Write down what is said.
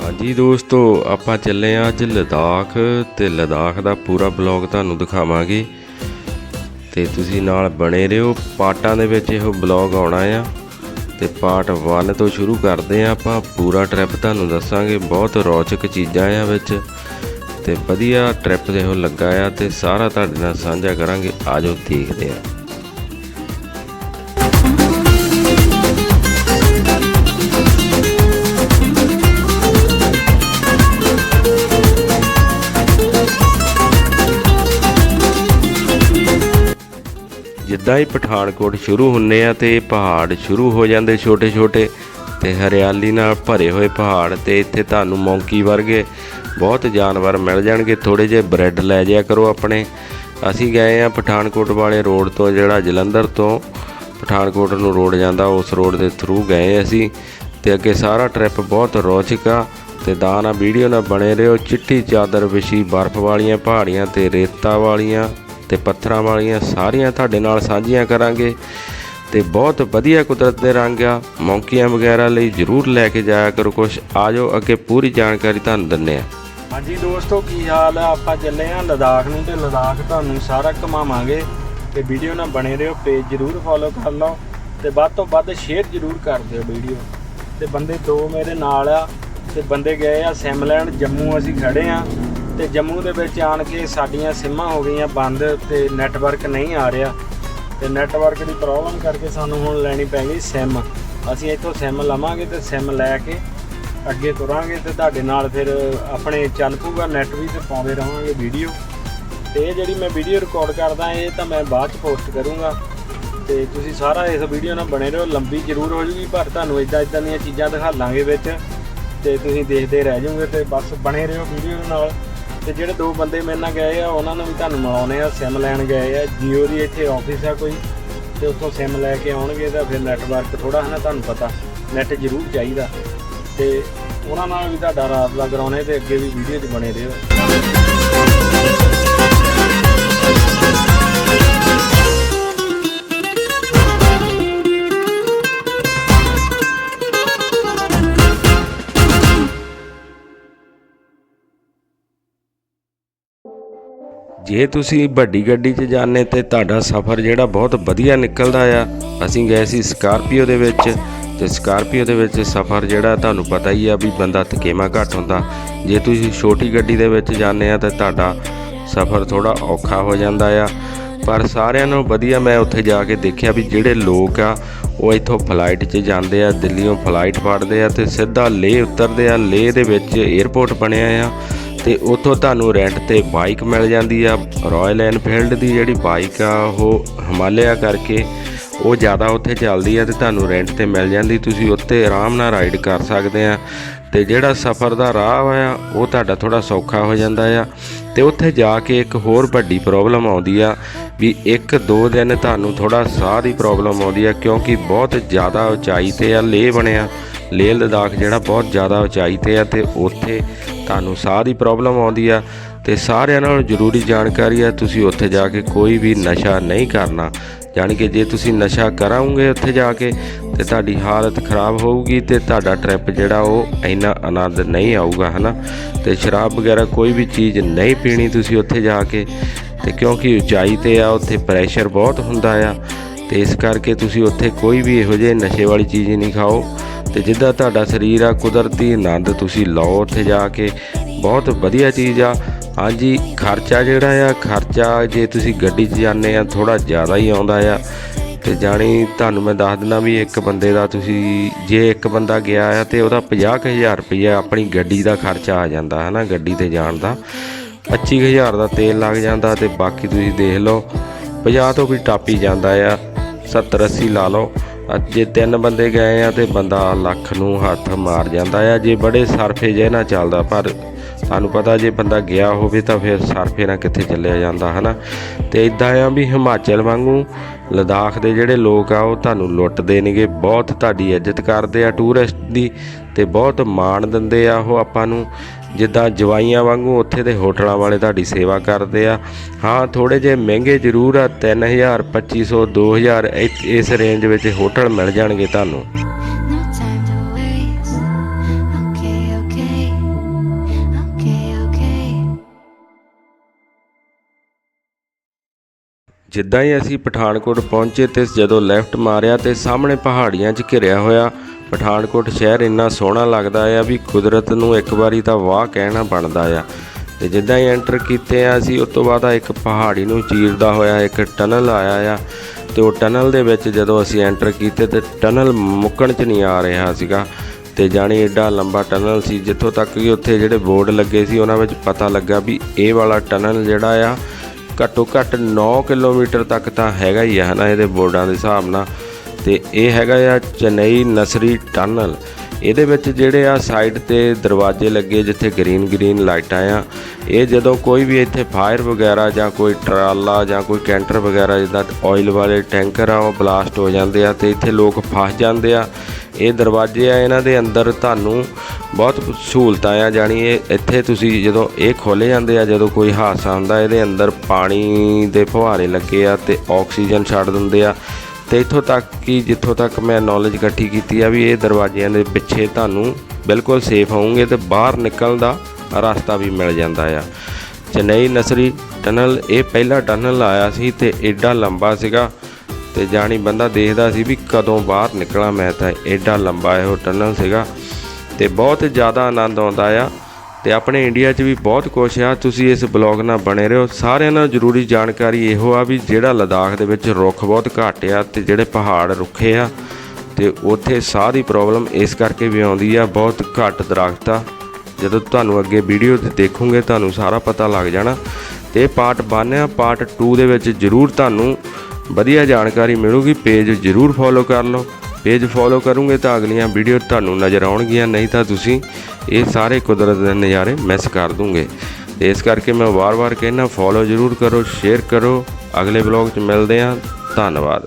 ਹਾਂਜੀ ਦੋਸਤੋ, ਆਪਾਂ ਚੱਲੇ ਆ ਅੱਜ ਲਦਾਖ ਤੇ ਲਦਾਖ ਦਾ ਪੂਰਾ ਬਲੌਗ ਤੁਹਾਨੂੰ ਦਿਖਾਵਾਂਗੇ। ਤੇ ਤੁਸੀਂ ਨਾਲ ਬਣੇ ਰਹੋ। ਪਾਟਾਂ ਦੇ ਵਿੱਚ ਇਹੋ ਬਲੌਗ ਆਉਣਾ ਆ। ਤੇ ਪਾਰਟ 1 ਤੋਂ ਸ਼ੁਰੂ ਕਰਦੇ ਆ ਆਪਾਂ। ਪੂਰਾ ਟ੍ਰਿਪ ਤੁਹਾਨੂੰ ਦੱਸਾਂਗੇ। ਬਹੁਤ ਰੌਚਕ ਚੀਜ਼ਾਂ ਆ ਵਿੱਚ। ਤੇ ਵਧੀਆ ਟ੍ਰਿਪ ਦੇ ਉਹ ਲੱਗਾ ਆ। ਤੇ ਸਾਰਾ ਤੁਹਾਡੇ ਨਾਲ ਸਾਂਝਾ ਕਰਾਂਗੇ। ਆਜੋ ਦੇਖਦੇ ਆ। ਜਿੱਦਾਂ ਹੀ ਪਠਾਨਕੋਟ ਸ਼ੁਰੂ ਹੁੰਨੇ ਆ ਤੇ ਪਹਾੜ ਸ਼ੁਰੂ ਹੋ ਜਾਂਦੇ ਛੋਟੇ ਛੋਟੇ ਤੇ ਹਰਿਆਲੀ ਨਾਲ ਭਰੇ ਹੋਏ ਪਹਾੜ ਤੇ ਇੱਥੇ ਤੁਹਾਨੂੰ ਮੌਂਕੀ ਵਰਗੇ ਬਹੁਤ ਜਾਨਵਰ ਮਿਲ ਜਾਣਗੇ। ਥੋੜੇ ਜਿਹੇ ਬ੍ਰੈਡ ਲੈ ਜਾਇਆ ਕਰੋ ਆਪਣੇ। ਅਸੀਂ ਗਏ ਆ ਪਠਾਨਕੋਟ ਵਾਲੇ ਰੋਡ ਤੋਂ, ਜਿਹੜਾ ਜਲੰਧਰ ਤੋਂ। ਪਠਾਨਕੋਟ ਨੂੰ ਰੋਡ ਜਾਂਦਾ, ਉਸ ਰੋਡ ਦੇ ਥਰੂ ਗਏ ਅਸੀਂ ਤੇ ਅੱਗੇ ਸਾਰਾ ਟ੍ਰਿਪ ਬਹੁਤ ਰੌਚਕ ਆ ਤੇ ਦਾ ਨਾਲ ਵੀਡੀਓ ਨਾਲ ਬਣੇ ਰਹੋ। ਚਿੱਟੀ ਚਾਦਰ ਵਿਛੀ ਬਰਫ਼ ਵਾਲੀਆਂ ਪਹਾੜੀਆਂ ਤੇ ਰੇਤਾ ਵਾਲੀਆਂ ਤੇ ਪੱਥਰਾਂ ਵਾਲੀਆਂ ਸਾਰੀਆਂ ਤੁਹਾਡੇ ਨਾਲ ਸਾਂਝੀਆਂ ਕਰਾਂਗੇ ਤੇ ਬਹੁਤ ਵਧੀਆ ਕੁਦਰਤ ਦੇ ਰੰਗ ਆ। ਮੌਂਕੀਆਂ ਵਗੈਰਾ ਲਈ ਜਰੂਰ ਲੈ ਕੇ ਜਾਇਆ ਕਰੋ। ਕੁਛ ਆਜੋ, ਅੱਗੇ ਪੂਰੀ ਜਾਣਕਾਰੀ ਤੁਹਾਨੂੰ ਦਿੰਨੇ ਆ। ਹਾਂਜੀ ਦੋਸਤੋ, ਕੀ ਹਾਲ ਆ? ਆਪਾਂ ਚੱਲੇ ਆ ਲਦਾਖ ਨੂੰ ਤੇ ਲਦਾਖ ਤੁਹਾਨੂੰ ਸਾਰਾ ਘੁਮਾਵਾਂਗੇ। ਤੇ ਵੀਡੀਓ ਨਾਲ ਬਣੇ ਰਹੋ, ਪੇਜ ਜਰੂਰ ਫੋਲੋ ਕਰ ਲਓ ਤੇ ਵੱਧ ਤੋਂ ਵੱਧ ਸ਼ੇਅਰ ਜਰੂਰ ਕਰ ਦਿਓ ਵੀਡੀਓ। ਤੇ ਬੰਦੇ ਦੋ ਮੇਰੇ ਨਾਲ ਆ ਤੇ ਬੰਦੇ ਗਏ ਆ ਸਿਮਲੈਂਡ, ਜੰਮੂ ਅਸੀਂ ਖੜੇ ਆ। ਤੇ ਜੰਮੂ ਦੇ ਵਿੱਚ ਆਣ ਕੇ ਸਾਡੀਆਂ ਸਿੰਮਾਂ ਹੋ ਗਈਆਂ ਬੰਦ ਤੇ ਨੈਟਵਰਕ ਨਹੀਂ ਆ ਰਿਹਾ। ਤੇ ਨੈਟਵਰਕ ਦੀ ਪ੍ਰੋਬਲਮ ਕਰਕੇ ਸਾਨੂੰ ਹੁਣ ਲੈਣੀ ਪੈ ਗਈ ਸਿਮ। ਅਸੀਂ ਇੱਥੋਂ ਸਿਮ ਲਵਾਂਗੇ ਤੇ ਸਿਮ ਲੈ ਕੇ ਅੱਗੇ ਤੁਰਾਂਗੇ ਤੇ ਤੁਹਾਡੇ ਨਾਲ ਫਿਰ ਆਪਣੇ ਚੱਲ ਪੂਗਾ ਨੈਟ ਵੀ ਤੇ ਪਾਉਂਦੇ ਰਹਾਂਗੇ ਵੀਡੀਓ। ਤੇ ਇਹ ਜਿਹੜੀ ਮੈਂ ਵੀਡੀਓ ਰਿਕਾਰਡ ਕਰਦਾ, ਇਹ ਤਾਂ ਮੈਂ ਬਾਅਦ ਚ ਪੋਸਟ ਕਰੂੰਗਾ। ਤੇ ਤੁਸੀਂ ਸਾਰਾ ਇਸ ਵੀਡੀਓ ਨਾਲ ਬਣੇ ਰਹੋ, ਲੰਬੀ ਜ਼ਰੂਰ ਹੋ ਜੂਗੀ, ਪਰ ਤੁਹਾਨੂੰ ਇਦਾਂ ਇਦਾਂ ਦੀਆਂ ਚੀਜ਼ਾਂ ਦਿਖਾ ਲਾਂਗੇ ਵਿੱਚ। ਤੇ ਤੁਸੀਂ ਦੇਖਦੇ ਰਹਿ ਜਾਓਗੇ ਤੇ ਬਸ ਬਣੇ ਰਹੋ ਵੀਡੀਓ ਨਾਲ। ਤੇ ਜਿਹੜੇ ਦੋ ਬੰਦੇ ਮੇਰੇ ਨਾਲ ਗਏ ਆ, ਉਹਨਾਂ ਨੂੰ ਵੀ ਤੁਹਾਨੂੰ ਮਿਲਾਉਣੇ ਆ ਸਿਮ ਲੈਣ ਗਏ ਆ। ਜੀਓ ਦੀ ਇੱਥੇ ਆਫਿਸ ਆ ਕੋਈ, ਤੇ ਉੱਥੋਂ ਸਿਮ ਲੈ ਕੇ ਆਉਣਗੇ ਤਾਂ ਫਿਰ ਨੈਟਵਰਕ ਥੋੜਾ ਹਨਾ ਤੁਹਾਨੂੰ ਪਤਾ। ਨੈਟ ਜ਼ਰੂਰ ਚਾਹੀਦਾ। ਤੇ ਉਹਨਾਂ ਨਾਲ ਵੀ ਤੁਹਾਡਾ ਰਾਬਤਾ ਕਰਾਉਣੇ ਤੇ ਅੱਗੇ ਵੀ ਵੀਡੀਓ 'ਚ ਬਣੇ ਰਹੋ। ਜੇ ਤੁਸੀਂ ਵੱਡੀ ਗੱਡੀ 'ਚ ਜਾਂਦੇ ਤੇ ਤੁਹਾਡਾ ਸਫ਼ਰ ਜਿਹੜਾ ਬਹੁਤ ਵਧੀਆ ਨਿਕਲਦਾ ਆ, ਅਸੀਂ ਗਏ ਸੀ ਸਕਾਰਪੀਓ ਦੇ ਵਿੱਚ ਤੇ ਸਕਾਰਪੀਓ ਦੇ ਵਿੱਚ ਸਫ਼ਰ ਜਿਹੜਾ ਤੁਹਾਨੂੰ ਪਤਾ ਹੀ ਆ ਵੀ ਬੰਦਾ ਥਕੇਮਾ ਘੱਟ ਹੁੰਦਾ। ਜੇ ਤੁਸੀਂ ਛੋਟੀ ਗੱਡੀ ਦੇ ਵਿੱਚ ਜਾਂਦੇ ਆ ਤਾਂ ਤੁਹਾਡਾ ਸਫ਼ਰ ਥੋੜਾ ਔਖਾ ਹੋ ਜਾਂਦਾ ਆ। ਪਰ ਸਾਰਿਆਂ ਨੂੰ ਵਧੀਆ ਮੈਂ ਉੱਥੇ ਜਾ ਕੇ ਦੇਖਿਆ ਵੀ ਜਿਹੜੇ ਲੋਕ ਆ, ਉਹ ਇੱਥੋਂ ਫਲਾਈਟ 'ਚ ਜਾਂਦੇ ਆ ਦਿੱਲੀੋਂ ਫਲਾਈਟ ਫੜਦੇ ਆ ਤੇ ਸਿੱਧਾ ਲੇਹ ਉਤਰਦੇ ਆ। ਲੇਹ ਦੇ ਵਿੱਚ 에ਅਰਪੋਰਟ ਬਣਿਆ ਆ। ਤੇ ਉੱਥੋਂ ਤੁਹਾਨੂੰ ਰੈਂਟ ਤੇ ਬਾਈਕ ਮਿਲ ਜਾਂਦੀ ਆ। ਰਾਇਲ ਐਨਫੀਲਡ ਦੀ ਜਿਹੜੀ ਬਾਈਕ ਆ, ਉਹ ਹਿਮਾਲਿਆ ਕਰਕੇ ਉਹ ਜ਼ਿਆਦਾ ਉੱਥੇ ਚੱਲਦੀ ਆ ਤੇ ਤੁਹਾਨੂੰ ਰੈਂਟ ਤੇ ਮਿਲ ਜਾਂਦੀ। ਤੁਸੀਂ ਉੱਤੇ ਆਰਾਮ ਨਾਲ ਰਾਈਡ ਕਰ ਸਕਦੇ ਆ ਤੇ ਜਿਹੜਾ ਸਫ਼ਰ ਦਾ ਰਾਹ ਆ, ਉਹ ਤੁਹਾਡਾ ਥੋੜਾ ਸੌਖਾ ਹੋ ਜਾਂਦਾ ਆ। ਤੇ ਉੱਥੇ ਜਾ ਕੇ ਇੱਕ ਹੋਰ ਵੱਡੀ ਪ੍ਰੋਬਲਮ ਆਉਂਦੀ ਆ ਵੀ ਇੱਕ ਦੋ ਦਿਨ ਤੁਹਾਨੂੰ ਥੋੜਾ ਸਾਹ ਦੀ ਪ੍ਰੋਬਲਮ ਆਉਂਦੀ ਆ, ਕਿਉਂਕਿ ਬਹੁਤ ਜ਼ਿਆਦਾ ਉਚਾਈ ਤੇ ਆ, ਲੇਹ ਬਣਿਆ। ਲੇਹ ਲਦਾਖ ਜਿਹੜਾ ਬਹੁਤ ਜ਼ਿਆਦਾ ਉਚਾਈ ਤੇ ਆ ਤੇ ਉੱਥੇ ਤੁਹਾਨੂੰ ਸਾਹ ਦੀ ਪ੍ਰੋਬਲਮ ਆਉਂਦੀ ਆ ਤੇ ਸਾਰਿਆਂ ਨਾਲੋਂ ਜ਼ਰੂਰੀ ਜਾਣਕਾਰੀ ਆ, ਤੁਸੀਂ ਉੱਥੇ ਜਾ ਕੇ ਕੋਈ ਵੀ ਨਸ਼ਾ ਨਹੀਂ ਕਰਨਾ। ਯਾਨੀ ਕਿ ਜੇ ਤੁਸੀਂ ਨਸ਼ਾ ਕਰਾਉਂਗੇ ਉੱਥੇ ਜਾ ਕੇ, ਤੇ ਤੁਹਾਡੀ ਹਾਲਤ ਖਰਾਬ ਹੋਊਗੀ ਤੇ ਤੁਹਾਡਾ ਟ੍ਰਿਪ ਜਿਹੜਾ ਉਹ ਇੰਨਾ ਆਨੰਦ ਨਹੀਂ ਆਊਗਾ, ਹਨਾ? ਤੇ ਸ਼ਰਾਬ ਵਗੈਰਾ ਕੋਈ ਵੀ ਚੀਜ਼ ਨਹੀਂ ਪੀਣੀ ਤੁਸੀਂ ਉੱਥੇ ਜਾ ਕੇ, ਤੇ ਕਿਉਂਕਿ ਉਚਾਈ ਤੇ ਆ, ਉੱਥੇ ਪ੍ਰੈਸ਼ਰ ਬਹੁਤ ਹੁੰਦਾ ਆ। ਤੇ ਇਸ ਕਰਕੇ ਤੁਸੀਂ ਉੱਥੇ ਕੋਈ ਵੀ ਇਹੋ ਜਿਹੇ ਨਸ਼ੇ ਵਾਲੀ ਚੀਜ਼ ਨਹੀਂ ਖਾਓ। ਤੇ ਜਿੱਦਾਂ ਤੁਹਾਡਾ ਸਰੀਰ ਆ, ਕੁਦਰਤੀ ਆਨੰਦ ਤੁਸੀਂ ਲਓ ਉੱਥੇ ਜਾ ਕੇ। ਬਹੁਤ ਵਧੀਆ ਚੀਜ਼ ਆ। ਹਾਂਜੀ, ਖਰਚਾ ਜਿਹੜਾ ਆ, ਖਰਚਾ ਜੇ ਤੁਸੀਂ ਗੱਡੀ 'ਚ ਜਾਂਦੇ ਆ ਥੋੜਾ ਜ਼ਿਆਦਾ ਹੀ ਆਉਂਦਾ ਆ। ਤੇ ਜਾਣੀ ਤੁਹਾਨੂੰ ਮੈਂ ਦੱਸ ਦਿੰਦਾ ਵੀ ਇੱਕ ਬੰਦੇ ਦਾ ਤੁਸੀਂ, ਜੇ ਇੱਕ ਬੰਦਾ ਗਿਆ ਆ ਤੇ ਉਹਦਾ 50000 ਰੁਪਈਆ ਆਪਣੀ ਗੱਡੀ ਦਾ ਖਰਚਾ ਆ ਜਾਂਦਾ ਹੈ ਨਾ ਗੱਡੀ ਤੇ ਜਾਣ ਦਾ। 25000 ਦਾ ਤੇਲ ਲੱਗ ਜਾਂਦਾ ਤੇ ਬਾਕੀ ਤੁਸੀਂ ਦੇਖ ਲਓ 50 ਤੋਂ ਵੀ ਟਾਪੀ ਜਾਂਦਾ ਆ। 70 80 ਲਾ ਲਓ। ਜੇ ਤਿੰਨ ਬੰਦੇ ਗਏ ਆ ਤੇ ਬੰਦਾ ਲੱਖ ਨੂੰ ਹੱਥ ਮਾਰ ਜਾਂਦਾ ਆ। ਜੇ ਬੜੇ ਸਰਫੇ ਜੇ ਨਾ ਚੱਲਦਾ, ਪਰ ਤੁਹਾਨੂੰ ਪਤਾ ਜੇ ਬੰਦਾ ਗਿਆ ਹੋਵੇ ਤਾਂ ਫਿਰ ਸਰਫੇ ਨਾਲ ਕਿੱਥੇ ਚੱਲਿਆ ਜਾਂਦਾ, ਹਨਾ? ਤੇ ਇਦਾਂ ਆ ਵੀ ਹਿਮਾਚਲ ਵਾਂਗੂ ਲਦਾਖ ਦੇ ਜਿਹੜੇ ਲੋਕ ਆ, ਉਹ ਤੁਹਾਨੂੰ ਲੁੱਟਦੇ ਨੇਗੇ। ਬਹੁਤ ਤੁਹਾਡੀ ਇੱਜ਼ਤ ਕਰਦੇ ਆ ਟੂਰਿਸਟ ਦੀ ਤੇ ਬਹੁਤ ਮਾਣ ਦਿੰਦੇ ਆ ਉਹ ਆਪਾਂ ਨੂੰ। ਜਿੱਦਾਂ ਜਵਾਈਆਂ ਵਾਂਗੂ ਉੱਥੇ ਦੇ ਹੋਟਲਾਂ ਵਾਲੇ ਤੁਹਾਡੀ ਸੇਵਾ ਕਰਦੇ ਆ। ਹਾਂ ਥੋੜੇ ਜੇ ਮਹਿੰਗੇ ਜ਼ਰੂਰ ਆ 3000 2500 2000 ਇਸ ਰੇਂਜ ਵਿੱਚ ਹੋਟਲ ਮਿਲ ਜਾਣਗੇ ਤੁਹਾਨੂੰ। ਜਿੱਦਾਂ ਹੀ ਅਸੀਂ ਪਠਾਨਕੋਟ ਪਹੁੰਚੇ ਤੇ ਜਦੋਂ ਲੈਫਟ ਮਾਰਿਆ ਤੇ ਸਾਹਮਣੇ ਪਹਾੜੀਆਂ 'ਚ ਘਿਰਿਆ ਹੋਇਆ ਪਠਾਨਕੋਟ ਸ਼ਹਿਰ ਇੰਨਾ ਸੋਹਣਾ ਲੱਗਦਾ ਆ ਵੀ ਕੁਦਰਤ ਨੂੰ ਇੱਕ ਵਾਰੀ ਤਾਂ ਵਾਹ ਕਹਿਣਾ ਬਣਦਾ ਆ। ਤੇ ਜਿੱਦਾਂ ਹੀ ਐਂਟਰ ਕੀਤੇ ਆ ਅਸੀਂ, ਉਸ ਤੋਂ ਬਾਅਦ ਇੱਕ ਪਹਾੜੀ ਨੂੰ ਚੀਰਦਾ ਹੋਇਆ, ਇੱਕ ਟਨਲ ਆਇਆ ਆ। ਤੇ ਉਹ ਟਨਲ ਦੇ ਵਿੱਚ ਜਦੋਂ ਅਸੀਂ ਐਂਟਰ ਕੀਤੇ ਤੇ ਟਨਲ ਮੁੱਕਣ 'ਚ ਨਹੀਂ ਆ ਰਿਹਾ ਸੀਗਾ। ਤੇ ਜਾਣੀ ਐਡਾ ਲੰਬਾ ਟਨਲ ਸੀ, ਜਿੱਥੋਂ ਤੱਕ ਕਿ ਉੱਥੇ ਜਿਹੜੇ ਬੋਰਡ ਲੱਗੇ ਸੀ, ਉਹਨਾਂ ਵਿੱਚ ਪਤਾ ਲੱਗਾ ਵੀ ਇਹ ਵਾਲਾ ਟਨਲ ਜਿਹੜਾ ਆ, ਘੱਟੋ ਘੱਟ 9 ਕਿਲੋਮੀਟਰ ਤੱਕ ਤਾਂ ਹੈਗਾ ਹੀ ਆ, ਹਨਾ, ਇਹਦੇ ਬੋਰਡਾਂ ਦੇ ਹਿਸਾਬ ਨਾਲ। ਤੇ ਇਹ ਹੈਗਾ ਆ ਚੇਨਈ ਨਸਰੀ ਟਨਲ। ਇਹਦੇ ਵਿੱਚ ਜਿਹੜੇ ਆ ਸਾਈਡ ਤੇ ਦਰਵਾਜ਼ੇ ਲੱਗੇ ਜਿੱਥੇ ਗ੍ਰੀਨ ਗ੍ਰੀਨ ਲਾਈਟਾਂ ਆ। ਇਹ ਜਦੋਂ ਕੋਈ ਵੀ ਇੱਥੇ ਫਾਇਰ ਵਗੈਰਾ ਜਾਂ ਕੋਈ ਟਰਾਲਾ ਜਾਂ ਕੋਈ ਕੈਂਟਰ ਵਗੈਰਾ ਜਿੱਦਾਂ ਆਇਲ ਵਾਲੇ ਟੈਂਕਰ ਆ, ਉਹ ਬਲਾਸਟ ਹੋ ਜਾਂਦੇ ਆ ਤੇ ਇੱਥੇ ਲੋਕ ਫਸ ਜਾਂਦੇ ਆ। ਇਹ ਦਰਵਾਜ਼ੇ ਆ, ਇਹਨਾਂ ਦੇ ਅੰਦਰ ਤੁਹਾਨੂੰ ਬਹੁਤ ਸਹੂਲਤਾਂ ਆ। ਜਾਣੀ ਇਹ ਇੱਥੇ ਤੁਸੀਂ ਜਦੋਂ ਇਹ ਖੋਲੇ ਜਾਂਦੇ ਆ, ਜਦੋਂ ਕੋਈ ਹਾਦਸਾ ਹੁੰਦਾ, ਇਹਦੇ ਅੰਦਰ ਪਾਣੀ ਦੇ ਫੁਹਾਰੇ ਲੱਗੇ ਆ ਤੇ ਆਕਸੀਜਨ ਛੱਡ ਦਿੰਦੇ ਆ। ਤੇ ਇੱਥੋਂ ਤੱਕ ਕਿ ਜਿੱਥੋਂ ਤੱਕ ਮੈਂ ਨੌਲੇਜ ਇਕੱਠੀ ਕੀਤੀ ਆ ਵੀ ਇਹ ਦਰਵਾਜ਼ਿਆਂ ਦੇ ਪਿੱਛੇ ਤੁਹਾਨੂੰ ਬਿਲਕੁਲ ਸੇਫ ਹੋਵੋਗੇ ਤੇ ਬਾਹਰ ਨਿਕਲਣ ਦਾ ਰਸਤਾ ਵੀ ਮਿਲ ਜਾਂਦਾ ਆ। ਚੇਨਈ ਨਸਰੀ ਟਨਲ ਇਹ ਪਹਿਲਾ ਟਨਲ ਆਇਆ ਸੀ ਤੇ ਐਡਾ ਲੰਬਾ ਸੀਗਾ ਤੇ ਜਾਣੀ ਬੰਦਾ ਦੇਖਦਾ ਸੀ ਵੀ ਕਦੋਂ ਬਾਹਰ ਨਿਕਲਾਂ ਮੈਂ ਤਾਂ ਐਡਾ ਲੰਬਾ ਇਹੋ ਟਨਲ ਸੀਗਾ ਤੇ ਬਹੁਤ ਜ਼ਿਆਦਾ ਆਨੰਦ ਆਉਂਦਾ ਆ। ਤੇ ਆਪਣੇ ਇੰਡੀਆ 'ਚ ਵੀ ਬਹੁਤ ਕੁਛ ਆ। ਤੁਸੀਂ ਇਸ ਬਲੌਗ ਨਾਲ ਬਣੇ ਰਹੋ। ਸਾਰਿਆਂ ਨਾਲ ਜ਼ਰੂਰੀ ਜਾਣਕਾਰੀ ਇਹੋ ਆ ਵੀ ਜਿਹੜਾ ਲਦਾਖ ਦੇ ਵਿੱਚ ਰੁੱਖ ਬਹੁਤ ਘੱਟ ਆ ਤੇ ਜਿਹੜੇ ਪਹਾੜ ਰੁੱਖੇ ਆ ਤੇ ਉੱਥੇ ਸਾਹ ਦੀ ਪ੍ਰੋਬਲਮ ਇਸ ਕਰਕੇ ਵੀ ਆਉਂਦੀ ਆ, ਬਹੁਤ ਘੱਟ ਦਰਖਤ ਆ। ਜਦੋਂ ਤੁਹਾਨੂੰ ਅੱਗੇ ਵੀਡੀਓ ਤੇ ਦੇਖੋਗੇ, ਤੁਹਾਨੂੰ ਸਾਰਾ ਪਤਾ ਲੱਗ ਜਾਣਾ। ਤੇ ਪਾਰਟ 1 ਆ ਪਾਰਟ 2 ਦੇ ਵਿੱਚ ਜ਼ਰੂਰ ਤੁਹਾਨੂੰ ਵਧੀਆ ਜਾਣਕਾਰੀ ਮਿਲੂਗੀ। ਪੇਜ ਜ਼ਰੂਰ ਫੋਲੋ ਕਰ ਲਓ। ਪੇਜ ਫੋਲੋ ਕਰੋਗੇ ਤਾਂ ਅਗਲੀਆਂ ਵੀਡੀਓ ਤੁਹਾਨੂੰ ਨਜ਼ਰ ਆਉਣਗੀਆਂ, ਨਹੀਂ ਤਾਂ ਤੁਸੀਂ ਇਹ ਸਾਰੇ ਕੁਦਰਤ ਦੇ ਨਜ਼ਾਰੇ ਮਿਸ ਕਰ ਦੂੰਗੇ। ਤੇ ਇਸ ਕਰਕੇ ਮੈਂ ਵਾਰ-ਵਾਰ ਕਹਿੰਦਾ ਫੋਲੋ ਜ਼ਰੂਰ ਕਰੋ ਸ਼ੇਅਰ ਕਰੋ। ਅਗਲੇ ਵਲੌਗ 'ਚ ਮਿਲਦੇ ਹਾਂ। ਧੰਨਵਾਦ।